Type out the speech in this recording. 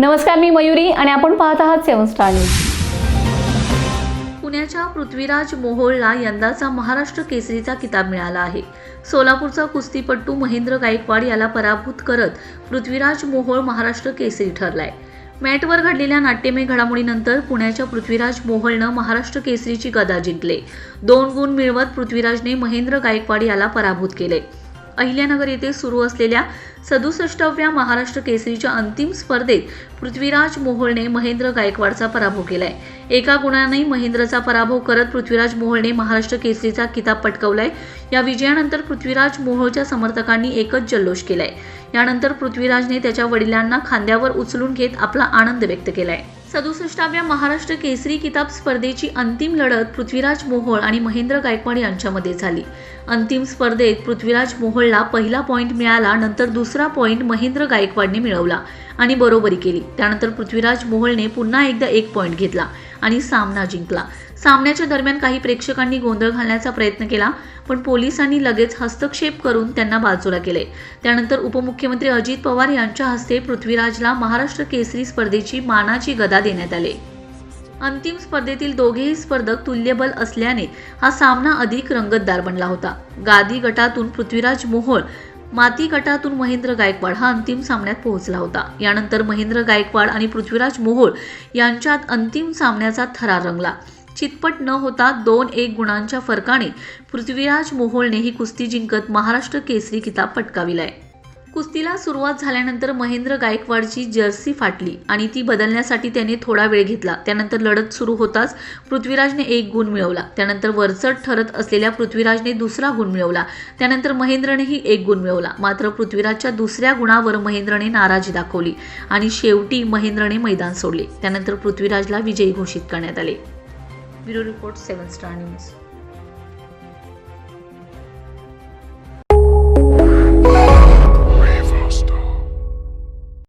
नमस्कार मी मयुरी आणि आपण पाहत आहात सेवन स्टार न्यूज. पुण्याच्या पृथ्वीराज मोहोळला यंदाचा महाराष्ट्र केसरीचा किताब मिळाला आहे. सोलापूरचा कुस्तीपट्टू महेंद्र गायकवाड याला पराभूत करत पृथ्वीराज मोहोळ महाराष्ट्र केसरी ठरलाय. मॅटवर घडलेल्या नाट्यमय घडामोडीनंतर पुण्याच्या पृथ्वीराज मोहोळनं महाराष्ट्र केसरीची गदा जिंकले. दोन गुण मिळवत पृथ्वीराजने महेंद्र गायकवाड याला पराभूत केले. अहिल्यानगर येथे सुरू असलेल्या सदुसष्टाव्या महाराष्ट्र केसरीच्या अंतिम स्पर्धेत पृथ्वीराज मोहोळने महेंद्र गायकवाडचा पराभव केलाय. एका गुणाने महेंद्रचा पराभव करत पृथ्वीराज मोहोळने महाराष्ट्र केसरीचा किताब पटकवलाय. या विजयानंतर पृथ्वीराज मोहोळच्या समर्थकांनी एकच जल्लोष केलाय. यानंतर पृथ्वीराजने त्याच्या वडिलांना खांद्यावर उचलून घेत आपला आनंद व्यक्त केलाय. सदुसष्टाव्या महाराष्ट्र केसरी किताब स्पर्धेची अंतिम लढत पृथ्वीराज मोहोळ आणि महेंद्र गायकवाड यांच्यामध्ये झाली. अंतिम स्पर्धेत पृथ्वीराज मोहोळला पहिला पॉईंट मिळाला नंतर दुसरा पॉईंट महेंद्र गायकवाडने मिळवला आणि बरोबरी केली. त्यानंतर पृथ्वीराज मोहोळने पुन्हा एकदा एक पॉईंट घेतला. आणि सामना जिंकला. सामन्याच्या दरम्यान काही प्रेक्षकांनी गोंधळ घालण्याचा प्रयत्न केला पण पोलिसांनी लगेच हस्तक्षेप करून त्यांना बाजूला केले. त्यानंतर उपमुख्यमंत्री अजित पवार यांच्या हस्ते पृथ्वीराजला महाराष्ट्र केसरी स्पर्धेची मानाची गदा देण्यात आली. अंतिम स्पर्धेतील दोघेही स्पर्धक तुल्यबल असल्याने हा सामना अधिक रंगतदार बनला होता. गादी गटातून पृथ्वीराज मोहोळ माती गटातून महेंद्र गायकवाड हा अंतिम सामन्यात पोहोचला होता. यानंतर महेंद्र गायकवाड आणि पृथ्वीराज मोहोळ यांच्यात अंतिम सामन्याचा थरार रंगला. चितपट न होता दोन एक गुणांच्या फरकाने पृथ्वीराज मोहोळने ही कुस्ती जिंकत महाराष्ट्र केसरी किताब पटकाविलाय. कुस्तीला सुरुवात झाल्यानंतर महेंद्र गायकवाडची जर्सी फाटली आणि ती बदलण्यासाठी त्याने थोडा वेळ घेतला. त्यानंतर लढत सुरू होताच पृथ्वीराजने एक गुण मिळवला. त्यानंतर वरचढ ठरत असलेल्या पृथ्वीराजने दुसरा गुण मिळवला. त्यानंतर महेंद्रनेही एक गुण मिळवला. मात्र पृथ्वीराजच्या दुसऱ्या गुणावर महेंद्रने नाराजी दाखवली आणि शेवटी महेंद्रने मैदान सोडले. त्यानंतर पृथ्वीराजला विजयी घोषित करण्यात आले. Bureau report seven star news.